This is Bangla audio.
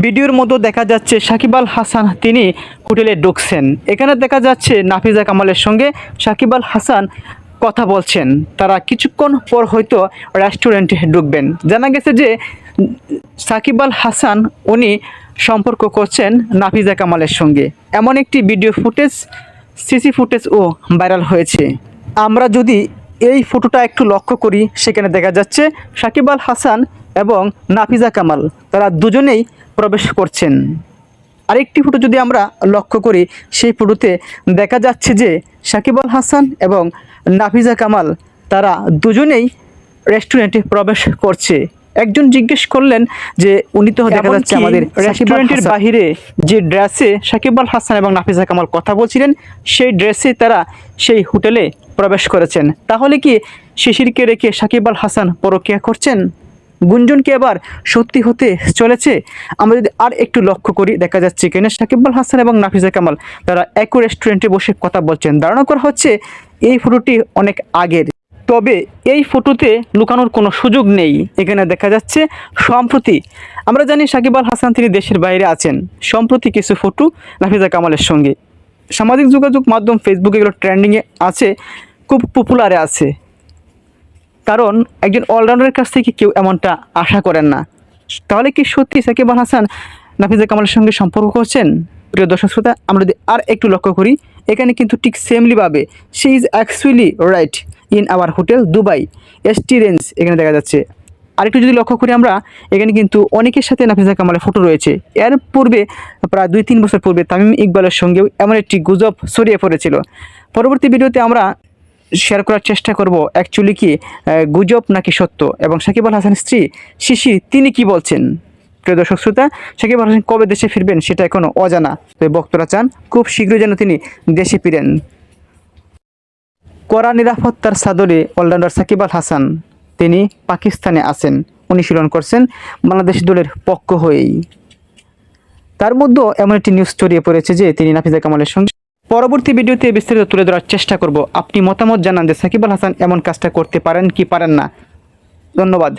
ভিডিওর মতো দেখা যাচ্ছে সাকিব আল হাসান তিনি হোটেলে ঢুকছেন। এখানে দেখা যাচ্ছে নাফিজা কামালের সঙ্গে সাকিব আল হাসান কথা বলছেন। তারা কিছুক্ষণ পর হয়তো রেস্টুরেন্টে ঢুকবেন। জানা গেছে যে সাকিব আল হাসান উনি সম্পর্ক করছেন নাফিজা কামালের সঙ্গে। এমন একটি ভিডিও ফুটেজ, সিসি ফুটেজও ভাইরাল হয়েছে। আমরা যদি এই ফটোটা একটু লক্ষ্য করি, সেখানে দেখা যাচ্ছে সাকিব আল হাসান এবং নাফিজা কামাল, তারা দুজনেই প্রবেশ করছেন। আরেকটি ফটো যদি আমরা লক্ষ্য করি, সেই ফটোতে দেখা যাচ্ছে যে সাকিব আল হাসান এবং নাফিজা কামাল, তারা দুজনেই রেস্টুরেন্টে প্রবেশ করছে। একজন জিজ্ঞেস করলেন যে উনি তো দেখা যাচ্ছে আমাদের রেস্টুরেন্টের বাহিরে যে ড্রেসে সাকিব আল হাসান এবং নাফিজা কামাল কথা বলছিলেন সেই ড্রেসে তারা সেই হোটেলে প্রবেশ করেছেন। তাহলে কি শিশিরকে রেখে সাকিব আল হাসান পরকিয়া করছেন? গুঞ্জন কি এবার সত্যি হতে চলেছে? আমরা যদি আর একটু লক্ষ্য করি দেখা যাচ্ছে কেন সাকিব আল হাসান এবং নাফিজা কামাল তারা একই রেস্টুরেন্টে বসে কথা বলছেন। ধারণা করা হচ্ছে এই ফটোটি অনেক আগের। তবে এই ফটোতে লুকানোর কোনো সুযোগ নেই। এখানে দেখা যাচ্ছে সম্প্রতি, আমরা জানি সাকিব আল হাসান তিনি দেশের বাইরে আছেন। সম্প্রতি কিছু ফটো নাফিজা কামালের সঙ্গে। সামাজিক যোগাযোগ মাধ্যম ফেসবুকে এগুলো ট্রেন্ডিংয়ে আছে, খুব পপুলারে আছে। কারণ একজন অলরাউন্ডারের কাছ থেকে কেউ এমনটা আশা করেন না। তাহলে কি সত্যি সাকিব আল হাসান নাফিজা কামালের সঙ্গে সম্পর্ক করছেন? প্রিয় দর্শক শ্রোতা, আমরা যদি আর একটু লক্ষ্য করি, এখানে কিন্তু ঠিক সেমলিভাবে she is actually right in our hotel Dubai ST range এখানে দেখা যাচ্ছে। আরেকটু যদি লক্ষ্য করি আমরা, এখানে কিন্তু অনেকের সাথে নাফিজা কামালের ফটো রয়েছে। এর পূর্বে, প্রায় দুই তিন বছর পূর্বে তামিম ইকবালের সঙ্গেও এমন একটি গুজব ছড়িয়ে পড়েছিল। পরবর্তী ভিডিওতে আমরা শেয়ার করার চেষ্টা করব অ্যাকচুয়ালি কি গুজব নাকি সত্য? এবং সাকিব আল হাসানের স্ত্রী শিশির তিনি কি বলছেন? প্রিয় দর্শক শ্রোতা, সাকিব আল হাসান কবে দেশে ফিরবেন সেটা এখনও অজানা। তবে বক্তরা চান, খুব শীঘ্রই যেন তিনি দেশে ফিরেন। কড়া নিরাপত্তার সাদরে অলরাউন্ডার সাকিব আল হাসান, তিনি পাকিস্তানে আসেন অনুশীলন করছেন, বাংলাদেশ দলের পক্ষ হয়েই। তার মধ্যেও এমন একটি নিউজ ছড়িয়ে পড়েছে যে তিনি নাফিজা কামালের সঙ্গে। পরবর্তী ভিডিওতে বিস্তারিত তুলে ধরার চেষ্টা করব। আপনি মতামত জানান যে সাকিব আল হাসান এমন কাজটা করতে পারেন কি পারেন না। ধন্যবাদ।